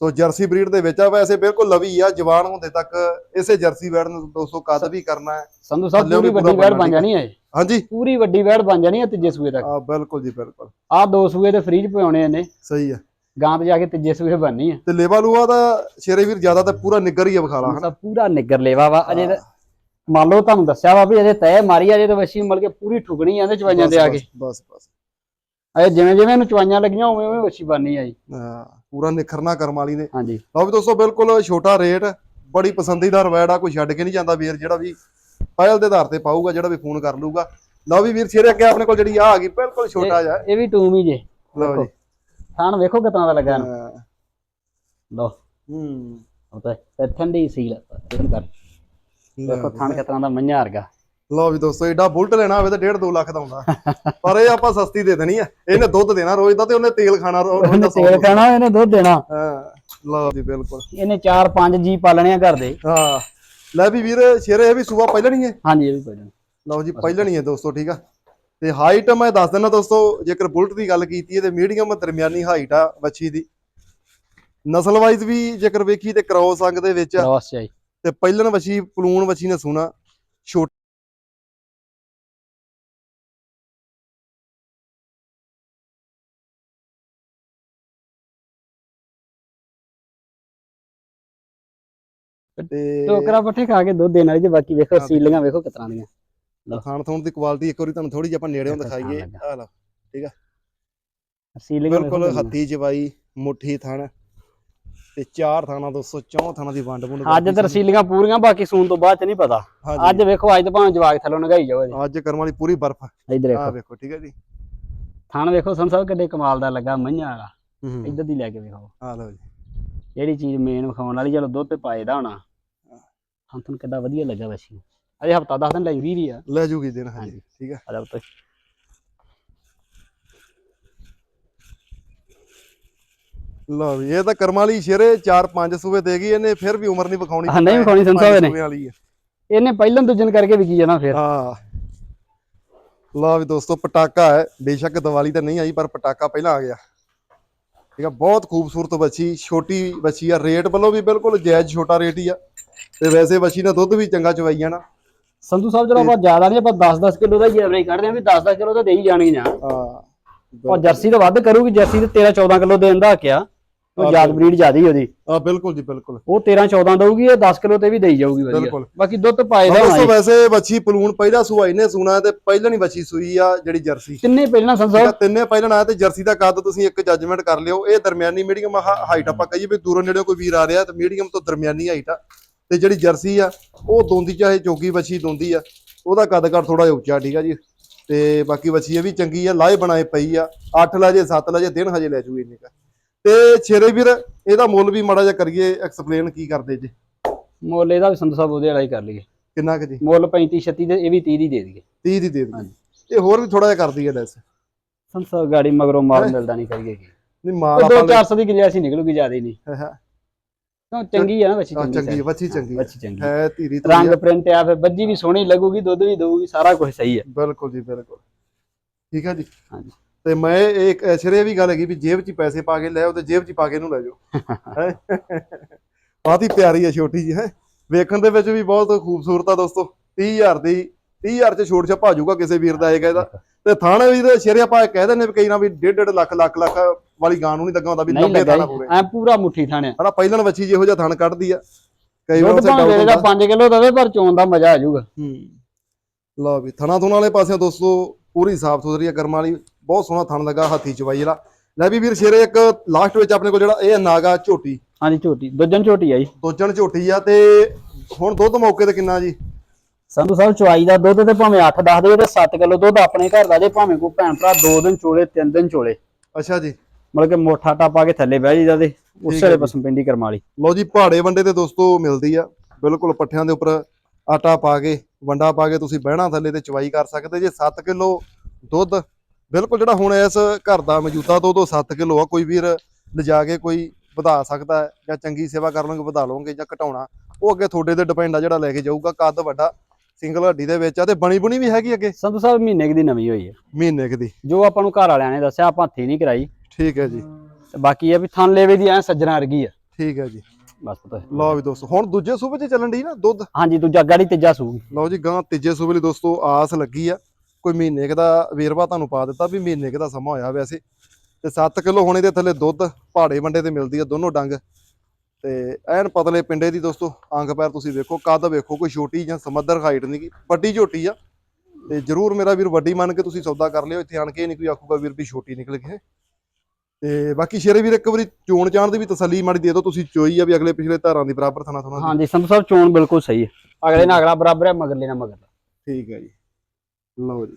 ਸੋ ਜਰਸੀ ਬਰੀਡ ਦੇ ਵਿੱਚ ਆ ਵੈਸੇ ਬਿਲਕੁਲ ਲਵੀ ਆ ਜਵਾਨ ਹੁੰਦੇ ਤੱਕ ਇਸੇ ਜਰਸੀ ਵੈੜ ਨੂੰ ਦੋਸਤੋ ਕੱਦ ਵੀ ਕਰਨਾ ਹੈ। ਸੰਧੂ ਸਾਹਿਬ ਪੂਰੀ ਵੱਡੀ ਵੈੜ ਬਣ ਜਾਣੀ ਹੈ। ਹਾਂਜੀ। ਪੂਰੀ ਵੱਡੀ ਵੈੜ ਬਣ ਜਾਣੀ ਹੈ ਤੀਜੇ ਸੂਏ ਤੱਕ। ਆ ਬਿਲਕੁਲ ਜੀ ਬਿਲਕੁਲ। ਆਹ ਦੋ ਸੂਏ ਤੇ ਫ੍ਰੀਜ ਪਿਆਉਣੇ ਨੇ ਸਹੀ ਆ। ਗਾਂ ਤੇ ਜਾ ਕੇ ਤੀਜੇ ਸੂਏ ਬਣਨੀ ਹੈ ਤੇ ਲੇਵਾ ਲੂਆ ਦਾ ਸ਼ੇਰੇ ਵੀਰ ਜ਼ਿਆਦਾ ਤਾਂ ਪੂਰਾ ਨਿੱਗਰ ਹੀ ਆ ਵਿਖਾਲਾ ਹਨਾ? ਪੂਰਾ ਨਿੱਗਰ ਲੇਵਾ ਵਾ। ਅਜੇ ਮੰਨ ਲਓ ਤੁਹਾਨੂੰ ਦੱਸਿਆ ਵਾ ਵੀ ਅਜੇ ਤੈ ਮਾਰੀ ਅਜੇ ਤਾਂ ਵਸ਼ੀ ਮਲ ਕੇ ਪੂਰੀ ਠੁਕਣੀ ਆਂਦੇ ਚਵਾਈਆਂ ਤੇ ਆ ਕੇ। ਬਸ ਬਸ ਅਜੇ ਜਿਵੇਂ ਜਿਵੇਂ ਇਹਨੂੰ ਚਵਾਈਆਂ ਲੱਗੀਆਂ ਉਵੇਂ ਉਵੇਂ ਵਸ਼ੀ ਬਣਨੀ ਆ ਜੀ। ਹਾਂ, ਪੂਰਾ ਨਿਖਰਨਾ ਕਰਮ ਵਾਲੀ ਨੇ। ਹਾਂਜੀ। ਲਓ ਵੀ ਦੋਸਤੋ ਬਿਲਕੁਲ ਛੋਟਾ ਰੇਟ ਬੜੀ ਪਸੰਦੀਦਾਰ ਵੈੜ ਆ ਕੋਈ ਛੱਡ ਕੇ ਨਹੀਂ ਜਾਂਦਾ ਵੀਰ ਜਿਹੜਾ ਵੀ ਪਹਿਲ ਦੇ ਆਧਾਰ ਤੇ ਪਾਊਗਾ ਜਿਹੜਾ ਵੀ ਫੋਨ ਕਰ ਲੂਗਾ ਲਓ ਵੀ ਵੀਰ ਸ਼ੇਰੇ ਅੱਗੇ ਆਪਣੇ ਕੋਲ ਜਿਹੜੀ ਆ ਆ ਗਈ ਬਿਲਕੁਲ ਛੋਟਾ ਜਿਹਾ। ਇਹ ਵੀ ਟੂਮ ਹੀ ਜੇ। ਲਓ ਜੀ। ਥਾਣ ਵੇਖੋ ਕਿਤਨਾ ਦਾ ਲੱਗਾ ਇਹਨੂੰ। ਲਓ। ਹੂੰ। ਉਹ ਤਾਂ ਠੰਡੀ ਸੀ ਇਹਨੂੰ ਕਰ। ਵੇਖੋ ਥਾਣ ਕਿਤਨਾ ਦਾ ਮੰਝਾ ਵਰਗਾ। ਲਓ ਵੀ ਦੋਸਤੋ ਏਡਾ ਬੁਲਟ ਲੈਣਾ ਹੋਵੇ ਤਾਂ 1.5 2 ਲੱਖ ਦਾ ਆਉਂਦਾ। ਪਰ ਇਹ ਆਪਾਂ ਸਸਤੀ ਦੇ ਦੇਣੀ ਆ। ਇਹਨੇ ਦੁੱਧ ਦੇਣਾ ਰੋਜ਼ ਦਾ ਤੇ ਉਹਨੇ ਤੇਲ ਖਾਣਾ ਰੋਜ਼ ਦਾ ਤੇਲ ਖਾਣਾ ਇਹਨੇ ਦੁੱਧ ਦੇਣਾ। ਹਾਂ। ਲਓ ਜੀ ਬਿਲਕੁਲ। ਇਹਨੇ 4-5 ਜੀ ਪਾਲਣੇ ਆ ਘਰ ਦੇ। ਹਾਂ। ਲੈ ਵੀ ਵੀਰ ਸ਼ੇਰੇ ਇਹ ਵੀ ਸੂਆ ਪਹਿਲਾਂ ਨਹੀਂ ਹੈ? ਹਾਂਜੀ ਇਹ ਵੀ ਕੋਈ ਲਓ ਜੀ ਪਹਿਲਾਂ ਨਹੀਂ ਹੈ ਦੋਸਤੋ ਠੀਕ ਆ? ਤੇ ਹਾਈਟ ਮੈਂ ਦੱਸ ਦਿੰਦਾ ਦੋਸਤੋ ਜੇਕਰ ਬੁਲਟ ਦੀ ਗੱਲ ਕੀਤੀ ਹੈ ਤੇ ਮੀਡੀਅਮ ਦਰਮਿਆਨੀ ਹਾਈਟ ਆ ਬੱਚੀ ਦੀ। ਨਸਲ ਵਾਈਜ਼ ਵੀ ਜੇਕਰ ਵੇਖੀ ਤੇ ਕ੍ਰੋਸ ਅੰਗ ਦੇ ਵਿੱਚ। ਕ੍ਰਾਸ ਤੇ ਪਹਿਲਣ ਬੱਚੀ ਪਲੂਣ ਬੱਚੀ ਨੇ ਸੋਨਾ ਛੋਟਾ ਤੇ ਟੋਕਰਾ ਪੱਠੇ ਖਾ ਕੇ ਦੁੱਧ ਦੇਣ ਵਾਲੀ ਤੇ ਬਾਕੀ ਵੇਖੋ ਸੀਲੀਆਂ ਵੇਖੋ ਕਿਤਨਾ ਦੀਆਂ। ਖਾਣ ਥੋਣ ਦੀ ਕੁਆਲਿਟੀ ਇੱਕ ਵਾਰੀ ਤੁਹਾਨੂੰ ਥੋੜੀ ਜਿਹੀ ਆਪਾਂ ਦੇਖੋ ਦਿਖਾਈਏ। ਆ ਲਓ ਸੀਲੀਆਂ ਬਿਲਕੁਲ ਹੱਥੀ ਚਵਾਈ ਮੁੱਠੀ ਥਣ ਤੇ ਚਾਰ ਥਾਣਾ ਦੋਸਤੋ ਚੌਂ ਥਾਣਾ ਦੀ ਵੰਡ ਵੁੰਡ ਅੱਜ ਤੇ ਰਸੀਲੀਆਂ ਪੂਰੀਆਂ ਬਾਕੀ ਸੂਣ ਤੋਂ ਬਾਅਦ ਚ ਨਹੀਂ ਪਤਾ। ਅੱਜ ਵੇਖੋ ਅੱਜ ਤਾਂ ਭਾਵੇਂ ਜਵਾਗ ਥੱਲੋਂ ਨਗਾਈ ਜਾਓ ਜੀ ਅੱਜ ਕਰਮ ਵਾਲੀ ਪੂਰੀ ਬਰਫ। ਇਧਰ ਆ ਵੇਖੋ। ਵੇਖੋ ਠੀਕ ਹੈ ਜੀ। ਥਾਣ ਵੇਖੋ ਸਾਹਿਬ ਕਿੱਡੇ ਕਮਾਲ ਦਾ ਲੱਗਾ ਮਈਆਂ ਵਾਲਾ। ਇੱਧਰ ਦੀ ਲੈ ਕੇ ਵੇਖੋ। ਆ ਲਓ ਜੀ। ਜਿਹੜੀ ਚੀਜ਼ ਮੇਨ ਵਿਖਾਉਣ ਵਾਲੀ ਚਲੋ ਦੁੱਧ ਤੇ ਹੋਣਾ। ਹਾਂ। ਤੁਹਾਨੂੰ ਕਿੱਡਾ ਵਧੀਆ ਲੱਗਾ ਵੈਸੀ। ਅਜੇ ਹਫਤਾ 10 ਦਿਨ ਲਈ ਵੀ ਰਹੀ ਆ। ਲੈ ਜੂਗੀ ਦਿਨ ਹਾਂਜੀ। ਠੀਕ ਹੈ ਆ। ਜਾ ਪੁੱਤ ਲਓ ਵੀ ਇਹ ਤਾਂ ਕਰਮ ਵਾਲੀ ਸ਼ੇਰੇ 4-5 ਸੂਬੇ ਦੇਗੀ ਇਹਨੇ ਫਿਰ ਵੀ ਉਮਰ ਨਹੀਂ ਵਿਖਾਉਣੀ ਹਾਂ, ਨਹੀਂ ਵਿਖਾਉਣੀ ਸੰਤ ਨੇ। ਇਹਨੇ ਪਹਿਲਾਂ ਦੂਜਨ ਕਰਕੇ ਵਿਕੀ ਜਾਣਾ ਫਿਰ। ਹਾਂ। ਲਓ ਵੀ ਦੋਸਤੋ ਪਟਾਕਾ ਹੈ। ਬੇਸ਼ੱਕ ਦੀਵਾਲੀ ਤਾਂ ਨਹੀਂ ਆਈ ਪਰ ਪਟਾਕਾ ਪਹਿਲਾਂ ਆ ਗਿਆ। ਠੀਕ ਆ ਬਹੁਤ ਖੂਬਸੂਰਤ ਬੱਚੀ ਛੋਟੀ ਬੱਚੀ ਆ ਰੇਟ ਵੱਲੋਂ ਵੀ ਬਿਲਕੁਲ ਜਾਇਜ਼ ਛੋਟਾ ਰੇਟ ਹੀ ਆ। ਤੇ ਵੈਸੇ ਬੱਚੀ ਨੇ ਦੁੱਧ ਵੀ ਚੰਗਾ ਚਵਾਈ ਜਾਣਾ ਸੰਧੂ ਸਾਹਿਬ ਚਲੋ ਆਪਾਂ ਜ਼ਿਆਦਾ ਨਹੀਂ ਆਪਾਂ 10-10 ਕਿਲੋ ਦਾ ਹੀ ਐਵਰੇਜ ਕੱਢਦੇ ਆਂ ਵੀ 10-10 ਕਿਲੋ ਤਾਂ ਦੇ ਹੀ ਜਾਣਗੀਆਂ। ਹਾਂ ਉਹ ਜਰਸੀ ਤਾਂ ਵੱਧ ਕਰੂਗੀ ਜਰਸੀ ਤੇ 13-14 ਕਿਲੋ ਦੇਣ ਦਾ ਹਕਿਆ ਉਹ ਹਾਂ, ਜਾਤ ਬਰੀਡ ਜ਼ਿਆਦੀ ਉਹਦੀ। ਆ ਬਿਲਕੁਲ ਜੀ ਬਿਲਕੁਲ। ਉਹ 13-14 ਦਊਗੀ ਇਹ 10 ਕਿਲੋ ਤੇ ਵੀ ਦੇਈ ਜਾਊਗੀ ਵਧੀਆ। ਬਿਲਕੁਲ। ਬਾਕੀ ਦੁੱਧ ਪਾਏਦਾ ਦੋਸਤੋ ਹੋਣਾ ਵੈਸੇ ਬੱਚੀ ਪਲੂਣ ਪਹਿਲਾ ਸੂਆ ਇਹਨੇ ਸੂਣਾ ਤੇ ਪਹਿਲਾਂ ਨਹੀਂ ਬੱਚੀ ਸੂਈ ਆ ਜਿਹੜੀ ਜਰਸੀ। ਤਿੰਨੇ ਪਹਿਲਾਂ ਆ ਸਾਹਿਬ ਤਿੰਨੇ ਪਹਿਲਾਂ ਆਇਆ ਤੇ ਜਰਸੀ ਦਾ ਕੱਦ ਤੁਸੀਂ ਇੱਕ ਜੱਜਮੈਂਟ ਕਰ ਲਿਓ। ਇਹ ਦਰਮਿਆਨੀ ਮੀਡੀਅਮ ਹਾਈਟ ਆਪਾਂ ਕਹੀਏ ਵੀ ਦੂਰੋਂ ਨੇੜੇ ਕੋਈ ਵੀਰ ਆ ਰਿਹਾ ਤੇ ਮੀਡੀਅਮ ਤੋਂ ਦਰਮਿਆਨੀ ਹਾਈਟ ਆ। ਤੇ ਜਿਹੜੀ ਜਰਸੀ ਆ ਉਹ ਦੋਂਦੀ ਚਾਹੇ ਚੋਗੀ ਬੱਚੀ ਦੋਂਦੀ ਆ। ਉਹਦਾ ਕੱਦ ਕਰ ਥੋੜਾ ਜਿਹਾ ਉੱਚਾ ਠੀਕ ਆ ਜੀ। ਤੇ ਬਾਕੀ ਬੱਚੀ ਇਹ ਵੀ ਚੰਗੀ ਆ ਲਾਏ ਬਣਾਏ ਪਈ ਆ। 8 ਲਾਜੇ 7 ਲਾਜੇ ਦਿਨ ਹਜੇ ਲੈ ਜੂ ਇੰਨੇ ਕਾ। ਤੇ ਛੇਰੇ ਵੀਰ ਇਹਦਾ ਮੁੱਲ ਵੀ ਮਾੜਾ ਜਿਹਾ ਕਰੀਏ ਐਕਸਪਲੇਨ ਕੀ ਕਰਦੇ ਜੀ? ਮੁੱਲ ਇਹਦਾ ਵੀ ਸੰਧੂ ਸਾਹਿਬ ਉਹਦੇ ਵਾਲਾ ਹੀ ਕਰ ਲਈਏ। ਕਿੰਨਾ ਕੁ ਜੀ? ਮੁੱਲ 35-36 ਦੇ ਇਹ ਵੀ 30 ਦੀ ਦੇ ਦਈਏ। 30 ਦੀ ਦੇ ਦੇ ਹਾਂਜੀ। ਇਹ ਹੋਰ ਵੀ ਥੋੜਾ ਜਿਹਾ ਕਰਦੀ ਹੈ ਲੈਸ ਸੰਧੂ ਸਾਹਿਬ ਗਾੜੀ ਮਗਰੋਂ ਮਾਲ ਮਿਲਦਾ ਨਹੀਂ ਕਰੀਏ ਕੀ। ਨਹੀਂ ਮਾਲ ਆਪਾਂ 2-400 ਦੀ ਗੁੰਜਾਇਸ਼ ਹੀ ਨਿਕਲੂਗੀ ਜ਼ਿਆਦਾ ਹੀ ਨਹੀਂ। ਹਾਂ ਕਿਉਂ ਚੰਗੀ ਆ ਨਾ ਬੱਚੀ ਚੰਗੀ ਚੰਗੀ। ਬੱਚੀ ਚੰਗੀ ਬੱਚੀ ਚੰਗੀ। ਹੈ ਧੀਰੀ ਰੰਗ ਧੀਰੀ ਪ੍ਰਿੰਟ ਆ ਫਿਰ ਬੱਜੀ ਵੀ ਸੋਹਣੀ ਲੱਗੂਗੀ ਦੁੱਧ ਵੀ ਦਊਗੀ ਸਾਰਾ ਕੁਝ ਸਹੀ ਹੈ ਬਿਲਕੁਲ ਜੀ ਬਿਲਕੁਲ। ਠੀਕ ਹੈ ਜੀ। ਹਾਂਜੀ। ਤੇ ਮੈਂ ਇਹ ਇੱਕ ਸਿਰੇ ਵੀ ਗੱਲ ਹੈਗੀ ਵੀ ਜੇਬ 'ਚ ਹੀ ਪੈਸੇ ਪਾ ਕੇ ਲੈ ਤੇ ਜੇਬ 'ਚ ਹੀ ਪਾ ਕੇ ਇਹਨੂੰ ਲੈ ਜਾਓ। ਬਹੁਤ ਹੀ ਪਿਆਰੀ ਹੈ ਛੋਟੀ ਜੀ ਹੈ? ਵੇਖਣ ਦੇ ਵਿੱਚ ਵੀ ਬਹੁਤ ਖੂਬਸੂਰਤ ਆ ਦੋਸਤੋ। 30000 ਦੀ 30000 'ਚ ਛੋਟ ਛਪਾ ਜਾਊਗਾ ਕਿਸੇ ਵੀਰ ਦਾ ਆਏਗਾ ਇਹਦਾ ਤੇ ਥਾਣੇ ਵੀ ਦੇ ਸ਼ੇਰੇ ਆਪਾਂ ਕਹਿ ਦਿੰਦੇ ਵੀ ਕਈ ਨਾ ਵੀ 1.5 ਲੱਖ ਲੱਖ ਲੱਖ ਵਾਲੀ ਗਾਂ ਨੂੰ ਨਹੀਂ ਲੱਗਾ ਹੁੰਦਾ ਵੀ ਲੰਬੇ ਥਾਣਾ ਪੂਰੇ। ਐ ਪੂਰਾ ਮੁੱਠੀ ਥਾਣਿਆ ਹਣਾ ਪਹਿਲਣ ਬੱਚੀ ਜਿਹੋ ਜਿਹਾ ਥਣ ਕੱਢਦੀ ਆ। ਕਈ ਵਾਰ ਉਸੇ ਡਾਊਟ ਦਾ ਹੁੰਦਾ। 5 ਕਿਲੋ ਦਵੇ ਪਰ ਚੋਣ ਦਾ ਮਜ਼ਾ ਆ ਜਾਊਗਾ। ਹੂੰ। ਲਓ ਵੀ ਥਣਾ ਥੁਣਾ ਵਾਲੇ ਪਾਸਿਓਂ ਦੋਸਤੋ ਪੂਰੀ ਸਾਫ਼ ਸੁਥਰੀ ਆ ਕਰਮ ਵਾਲੀ। ਬਹੁਤ ਸੋਹਣਾ ਥਣ ਲੱਗਾ ਹੱਥੀ ਚਵਾਈ ਵਾਲਾ ਲੈ ਵੀ ਵੀਰ ਸ਼ੇਰੇ ਇੱਕ ਲਾਸਟ ਵਿੱਚ ਆਪਣੇ ਕੋਲ ਜਿਹੜਾ ਇਹ ਨਾਗਾ ਝੋਟੀ। ਹਾਂਜੀ ਝੋਟੀ। ਦੁੱਜਣ ਝੋਟੀ ਆ ਜੀ। ਦੋਜਣ ਝੋਟੀ ਆ ਤੇ ਹੁਣ ਦੁੱਧ ਮੌਕੇ ਤੇ ਕਿੰਨਾ ਜੀ? ਸੰਧੂ ਸਾਹਿਬ ਚਵਾਈ ਦਾ ਦੁੱਧ ਤੇ ਭਾਵੇਂ 8 10 ਦੇ ਤੇ 7 ਕਿਲੋ ਦੁੱਧ ਆਪਣੇ ਘਰ ਦਾ ਜੇ ਭਾਵੇਂ ਕੋਈ ਭੈਣ ਭਰਾ 2 ਦਿਨ ਚੋਲੇ 3 ਦਿਨ ਚੋਲੇ। ਅੱਛਾ ਜੀ। ਮਤਲਬ ਕਿ ਮੋਠਾ ਟਾ ਪਾ ਕੇ ਥੱਲੇ ਬਹਿ ਜੀਦਾ ਤੇ ਉਸੇ ਜੀ। ਪਸਮ ਪਿੰਡੀ ਕਰਮਾ ਵਾਲੀ। ਲਓ ਜੀ ਪਹਾੜੇ ਵੰਡੇ ਤੇ ਦੋਸਤੋ ਮਿਲਦੀ ਆ। ਬਿਲਕੁਲ ਪੱਠਿਆਂ ਦੇ ਉੱਪਰ ਆਟਾ ਪਾ ਕੇ ਵੰਡਾ ਪਾ ਕੇ ਤੁਸੀਂ ਬਹਿਣਾ ਥੱਲੇ ਤੇ ਚਵਾਈ ਕਰ ਸਕਦੇ ਜੇ 7 ਕਿਲੋ ਦੁੱਧ ਬਿਲਕੁਲ ਜਿਹੜਾ ਹੁਣ ਇਸ ਘਰ ਦਾ ਮੌਜੂਦਾ ਦੁੱਧ ਉਹ 7 ਕਿਲੋ ਆ ਕੋਈ ਵੀਰ ਲਿਜਾ ਕੇ ਕੋਈ ਵਧਾ ਸਕਦਾ ਹੈ ਜਾਂ ਚੰਗੀ ਸੇਵਾ ਕਰ ਲਓਗੇ ਵਧਾ ਲਓਗੇ ਜਾਂ ਘਟਾਉਣਾ ਉਹ ਅੱਗੇ ਤੁਹਾਡੇ ਤੇ ਡਿਪੈਂਡ ਆ ਜਿਹੜਾ ਲੈ ਕੇ ਜਾਊਗਾ ਕੱਦ ਵੱਡਾ ਸਿੰਗਲ ਹੱਡੀ ਦੇ ਵਿੱਚ ਆ ਤੇ ਬਣੀ ਬੁਣੀ ਵੀ ਹੈਗੀ ਅੱਗੇ? ਸੰਧੂ ਸਾਹਿਬ ਮਹੀਨੇ ਕੁ ਦੀ ਨਵੀਂ ਹੋਈ ਹੈ। ਮਹੀਨੇ ਕੁ ਦੀ। ਜੋ ਆਪਾਂ ਨੂੰ ਘਰ ਵਾਲਿਆਂ ਨੇ ਦੱਸਿਆ ਆਪਾਂ ਹੱਥੀ ਨਹੀਂ ਕਰਾਈ। ਠੀਕ ਹੈ ਜੀ। ਤੇ ਬਾਕੀ ਇਹ ਵੀ ਥਣ ਲੇਵੇ ਦੀ ਐ ਸੱਜਣਾ ਵਰਗੀ ਆ। ਠੀਕ ਹੈ ਜੀ। ਬਸ ਪਤਾ। ਲਓ ਵੀ ਦੋਸਤੋ ਹੁਣ ਦੂਜੇ ਸੂਬੇ 'ਚ ਚੱਲਣ ਦੀ ਨਾ ਦੁੱਧ? ਹਾਂਜੀ ਦੂਜਾ ਗਾੜੀ ਤੀਜਾ ਸੂਗੀ ਲਓ ਜੀ ਗਾਂ ਤੀਜੇ ਸੂਬੇ ਲਈ ਦੋਸਤੋ ਆਸ ਲੱਗੀ ਆ। ਕੋਈ ਮਹੀਨੇ ਕੁ ਦਾ ਵੇਰਵਾ ਤੁਹਾਨੂੰ ਪਾ ਦਿੱਤਾ ਵੀ ਮਹੀਨੇ ਕੁ ਦਾ ਸਮਾਂ ਹੋਇਆ ਵੈਸੇ। ਤੇ 7 ਕਿਲੋ ਹੋਣੇ ਦੇ ਥੱਲੇ ਦੁੱਧ ਪਹਾੜੇ ਵੰਡੇ ਤੇ ਮਿਲਦੀ ਆ ਦੋਨੋਂ ਡੰਗ। ਤੇ ਐਨ ਪਤਲੇ ਪਿੰਡੇ ਦੀ ਦੋਸਤੋ ਅੰਗ ਪੈਰ ਤੁਸੀਂ ਵੇਖੋ ਕੱਦ ਵੇਖੋ ਕੋਈ ਛੋਟੀ ਜਾਂ ਸਮੱਦਰ ਹਾਈਟ ਨਹੀਂ ਗੀ ਵੱਡੀ ਝੋਟੀ ਆ। ਤੇ ਜਰੂਰ ਮੇਰਾ ਵੀਰ ਵੱਡੀ ਮੰਨ ਕੇ ਤੁਸੀਂ ਸੌਦਾ ਕਰ ਲਿਓ ਇੱਥੇ ਆਣ ਕੇ ਨਹੀਂ ਕੋਈ ਆਖੂਗਾ ਵੀਰ ਵੀ ਛੋਟੀ ਨਿਕਲ ਗਈ ਤੇ ਬਾਕੀ ਸ਼ੇਰੇ ਵੀਰ ਇੱਕ ਵਾਰੀ ਚੋਣ ਚਾਣ ਦੀ ਵੀ ਤਸੱਲੀ ਮਾੜੀ ਦੇ ਦਿਓ ਤੁਸੀਂ ਚੋਈ ਆ ਵੀ ਅਗਲੇ ਪਿਛਲੇ ਧਾਰਾਂ ਦੀ ਬਰਾਬਰ ਥਣਾ ਥਣਾ ਹਾਂਜੀ ਸੰਧੂ ਸਾਹਿਬ ਚੋਣ ਬਿਲਕੁਲ ਸਹੀ ਹੈ। ਅਗਲੇ ਨਾਲ ਅਗਲਾ ਬਰਾਬਰ ਹੈ ਮਗਰਲੇ ਨਾਲ ਮਗਰ ਠੀਕ ਹੈ ਜੀ। ਲਓ ਜੀ।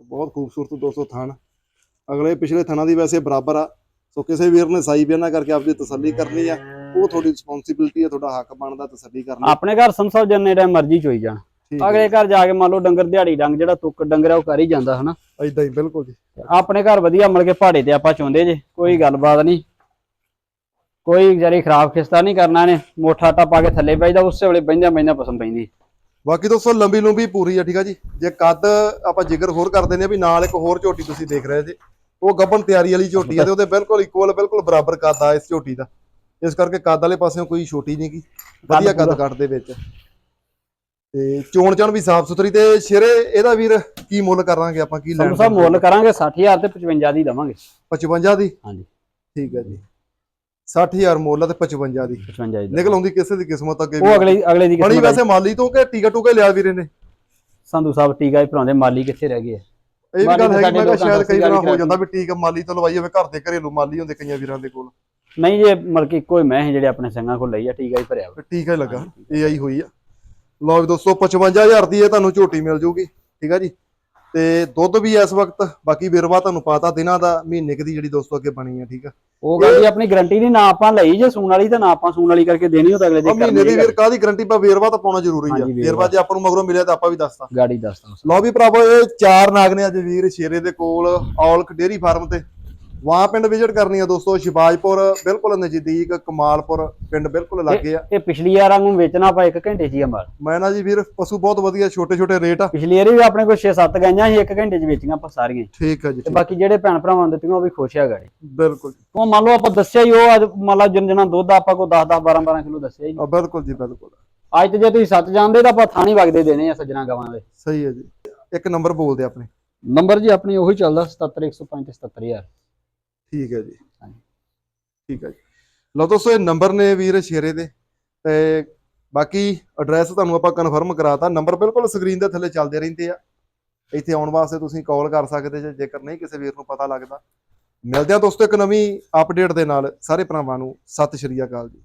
ਬਹੁਤ ਖੂਬਸੂਰਤ ਦੋਸਤੋ ਥਣ ਅਗਲੇ ਪਿਛਲੇ ਥਣਾਂ ਦੀ ਵੈਸੇ ਬਰਾਬਰ ਆ। ਸੋ ਕਿਸੇ ਵੀਰ ਨੇ ਸਾਈ ਬਿਆਨਾ ਕਰਕੇ ਆਪਦੀ ਤਸੱਲੀ ਕਰਨੀ ਆ। ਉਹ ਤੁਹਾਡੀ ਰਿਸਪੌਂਸਿਬਿਲਟੀ ਆ ਤੁਹਾਡਾ ਹੱਕ ਬਣਦਾ ਤਸੱਲੀ ਕਰਨਾ। ਆਪਣੇ ਘਰ ਸਾਹਿਬ ਜਿੰਨੇ ਟਾਈਮ ਮਰਜ਼ੀ ਚੋਈ ਜਾਣ। ਅਗਲੇ ਘਰ ਜਾ ਕੇ ਮੰਨ ਲਓ ਡੰਗਰ ਦਿਹਾੜੀ ਡੰਗ ਜਿਹੜਾ ਤੁੱਕ ਡੰਗਰ ਉਹ ਕਰ ਹੀ ਜਾਂਦਾ ਹਨਾ? ਇਦਾਂ ਹੀ ਬਿਲਕੁਲ ਜੀ। ਆਪਣੇ ਘਰ ਵਧੀਆ ਮਿਲ ਕੇ ਪਹਾੜੇ ਤੇ ਆਪਾਂ ਚੋਂਦੇ ਜੇ ਕੋਈ ਗੱਲਬਾਤ ਨਹੀਂ। ਕੋਈ ਜਰੀ ਖਰਾਬ ਖਿਸਤਾ ਨਹੀਂ ਕਰਨਾ ਨੇ ਮੋਠਾ ਆਟਾ ਪਾ ਕੇ ਥੱਲੇ ਬੈਜਦਾ ਉਸੇ ਵੇਲੇ ਬੈਂਦਾ ਬੈਂਦਾ ਪਸੰਦ ਪੈਂਦੀ। ਬਾਕੀ ਦੋਸਤੋ ਲੰਬੀ ਲੰਬੀ ਪੂਰੀ ਆ ਠੀਕ ਆ ਜੀ? ਜੇ ਕੱਦ ਆਪਾਂ ਜ਼ਿਕਰ ਹੋਰ ਕਰ ਦਿੰਦੇ ਆ ਵੀ ਨਾਲ ਇੱਕ ਹੋਰ ਝੋਟੀ ਤੁਸੀਂ ਦੇਖ ਰਹੇ ਜੇ। ਉਹ ਗੱਬਨ ਤਿਆਰੀ ਵਾਲੀ ਝੋਟੀ ਆ ਤੇ ਉਹਦੇ ਬਿਲਕੁਲ ਇਕੁਅਲ ਬਿਲਕੁਲ ਬਰਾਬਰ ਕੱਦ ਆ ਇਸ ਝੋਟੀ ਦਾ। ਇਸ ਕਰਕੇ ਕੱਦ ਵਾਲੇ ਪਾਸਿਓਂ ਕੋਈ ਛੋਟੀ ਨਹੀਂ ਗੀ। ਵਧੀਆ ਕੱਦ। ਕੱਟ ਦੇ ਵਿੱਚ। ਤੇ ਚੋਣ ਚਾਣ ਵੀ ਸਾਫ਼ ਸੁਥਰੀ ਤੇ ਸ਼ੇਰੇ ਇਹਦਾ ਵੀਰ ਕੀ ਮੁੱਲ ਕਰਾਂਗੇ ਆਪਾਂ ਕੀ ਲੈਣ ਸਾਹਿਬ ਮੁੱਲ ਕਰਾਂਗੇ 60000 ਤੇ 55 ਦੀ ਦਵਾਂਗੇ। 55 ਦੀ? ਹਾਂਜੀ। ਠੀਕ ਹੈ ਜੀ। 60000 ਮੁੱਲ ਤੇ 55 ਦੀ। 55 ਦੀ। ਨਿਕਲ ਆਉਂਦੀ ਕਿਸੇ ਦੀ ਕਿਸਮਤ ਅੱਗੇ ਉਹ ਅਗਲੇ ਅਗਲੇ ਦੀ ਬਣੀ ਵੈਸੇ ਮਾਲੀ ਤੋਂ ਕਿ ਟੀਕਾ ਟੂਕਾ ਲਿਆ ਵੀਰੇ ਨੇ? ਸੰਧੂ ਸਾਹਿਬ ਟੀਕਾ ਹੀ ਭਰਾਉਂਦੇ ਮਾਲੀ ਕਿੱਥੇ ਰਹਿ ਗਏ? ਇਹ ਵੀ ਗੱਲ ਹੈ ਕਿ ਮੈਂ ਸ਼ਾਇਦ ਕਈ ਵਾਰ ਹੋ ਜਾਂਦਾ ਵੀ ਟੀਕਾ ਮਾਲੀ ਤੋਂ ਲਵਾਈ ਹੋਵੇ ਘਰ ਦੇ ਘਰੇਲੂ ਮਾਲੀ ਹੁੰਦੇ ਕਈਆਂ ਵੀਰਾਂ ਦੇ ਕੋਲ। ਨਹੀਂ ਜੇ ਮਤਲਬ ਕਿ ਇੱਕੋ ਹੀ ਮੈਂ ਜਿਹੜੇ ਆਪਣੇ ਸੰਗਾਂ ਕੋਲ ਲਈ ਆ ਟੀਕਾ ਹੀ ਭਰਿਆ ਟੀਕਾ ਹੀ ਲੱਗਾ ਇਹ ਆਈ ਹੋਈ ਆ। ਲਓ ਦੋਸਤੋ 55000 ਦੀ ਇਹ ਤੁਹਾਨੂੰ ਝੋਟੀ ਮਿਲ ਜੂਗੀ ਠੀਕ ਆ ਜੀ? ਤੇ ਦੁੱਧ ਵੀ ਇਸ ਵਕਤ ਬਾਕੀ ਵੇਰਵਾ ਤੁਹਾਨੂੰ ਪਤਾ ਦਿਨਾਂ ਦਾ ਮਹੀਨੇ ਦੀ ਜਿਹੜੀ ਦੋਸਤੋ ਅੱਗੇ ਬਣੀ ਆ ਠੀਕ ਆ? ਉਹ ਗੱਲ ਦੀ ਆਪਣੀ ਗਾਰੰਟੀ ਨਹੀਂ ਨਾ ਆਪਾਂ ਲਈ ਜੇ ਸੂਣ ਵਾਲੀ ਤਾਂ ਨਾ ਆਪਾਂ ਸੂਣ ਵਾਲੀ ਕਰਕੇ ਦੇਣੀ ਉਹ ਤਾਂ ਅਗਲੇ ਦੇ ਉਹ ਮਹੀਨੇ ਦੀ ਵੀਰ ਕਾਦੀ ਗਰੰਟੀ ਪਾ ਵੇਰਵਾ ਤਾਂ ਪਾਉਣਾ ਜ਼ਰੂਰੀ ਆ। ਵੇਰਵਾ। ਜੇ ਆਪਾਂ ਨੂੰ ਮਗਰੋਂ ਮਿਲਿਆ ਤਾਂ ਆਪਾਂ ਵੀ ਦੱਸਤਾ। ਗਾੜੀ ਦੱਸਦਾ ਲਓ ਵੀ ਭਰਾਵੋ ਇਹ ਚਾਰ ਨਾਗ ਨੇ ਅੱਜ ਵੀਰ ਸ਼ੇਰੇ ਦੇ ਕੋਲ ਔਲਖ ਡੇਰੀ ਫਾਰਮ ਤੇ। ਵਾਂ ਪਿੰਡ ਵਿਜ਼ਿਟ ਕਰਨੀ ਆ ਦੋਸਤੋ ਸ਼ਿਵਾਜਪੁਰ ਬਿਲਕੁਲ ਨਜ਼ਦੀਕ ਕਮਾਲਪੁਰ ਪਿੰਡ ਬਿਲਕੁਲ ਲੱਗੇ ਆ। ਇਹ ਪਿਛਲੀ ਵਾਰ ਵਾਂਗੂ ਵੇਚਣਾ ਆਪਾਂ ਇੱਕ ਘੰਟੇ 'ਚ ਹੀ ਆ ਮਾਲ। ਮੈਂ ਨਾ ਜੀ ਵੀਰ ਪਸ਼ੂ ਬਹੁਤ ਵਧੀਆ ਛੋਟੇ ਛੋਟੇ ਰੇਟ ਆ। ਪਿਛਲੀ ਵਾਰੀ ਵੀ ਆਪਣੇ ਕੋਲ 6-7 ਗਾਈਆਂ ਸੀ ਇੱਕ ਘੰਟੇ 'ਚ ਵੇਚੀਆਂ ਆਪਾਂ ਸਾਰੀਆਂ। ਠੀਕ ਆ ਜੀ ਤੇ। ਬਾਕੀ ਜਿਹੜੇ ਭੈਣ ਭਰਾਵਾਂ ਨੂੰ ਦਿੱਤੀਆਂ ਉਹ ਵੀ ਖੁਸ਼ ਆ ਗਾੜੀ। ਬਿਲਕੁਲ ਉਹ ਮੰਨ ਲਓ ਆਪਾਂ ਦੱਸਿਆ ਹੀ ਉਹ ਅੱਜ ਮੰਨ ਲਾ ਜਿੰਨ ਜਣਾ ਦੁੱਧ ਆਪਾਂ ਕੋ 10-10 12-12 ਕਿਲੋ ਦੱਸਿਆ ਹੀ। ਬਿਲਕੁਲ ਜੀ ਬਿਲਕੁਲ। ਅੱਜ ਤੇ ਜੇ ਤੁਸੀਂ ਸੱਚ ਜਾਣਦੇ ਤਾਂ ਆਪਾਂ ਥਾਣੀ ਵਗਦੇ ਦੇਣੇ ਆ ਸੱਜਣਾ ਗਾਵਾਂ ਦੇ। ਸਹੀ ਹੈ ਜੀ। ਇੱਕ ਨੰਬਰ ਬੋਲਦੇ ਆਪਣੇ। ਨੰਬਰ ਜੀ ਆਪਣੀ ਉਹੀ ਚੱਲਦਾ 77105 77000 ਠੀਕ ਹੈ ਜੀ। ਹਾਂਜੀ। ਠੀਕ ਹੈ ਜੀ। ਲਓ ਦੋਸਤੋ, ਇਹ ਨੰਬਰ ਨੇ ਵੀਰ ਸ਼ੇਰੇ ਦੇ। ਤੇ ਬਾਕੀ ਐਡਰੈਸ ਤੁਹਾਨੂੰ ਆਪਾਂ ਕਨਫਰਮ ਕਰਾਤਾ। ਨੰਬਰ ਬਿਲਕੁਲ ਸਕਰੀਨ ਦੇ ਥੱਲੇ ਚੱਲਦੇ ਰਹਿੰਦੇ ਆ। ਇੱਥੇ ਆਉਣ ਵਾਸਤੇ ਤੁਸੀਂ ਕਾਲ ਕਰ ਸਕਦੇ ਜੇ, ਜੇਕਰ ਨਹੀਂ ਕਿਸੇ ਵੀਰ ਨੂੰ ਪਤਾ ਲੱਗਦਾ। ਮਿਲਦੇ ਆ ਦੋਸਤੋ ਇੱਕ ਨਵੀਂ ਅਪਡੇਟ ਦੇ ਨਾਲ। ਸਾਰੇ ਭਰਾਵਾਂ ਨੂੰ ਸਤਿ ਸ਼੍ਰੀ ਅਕਾਲ ਜੀ।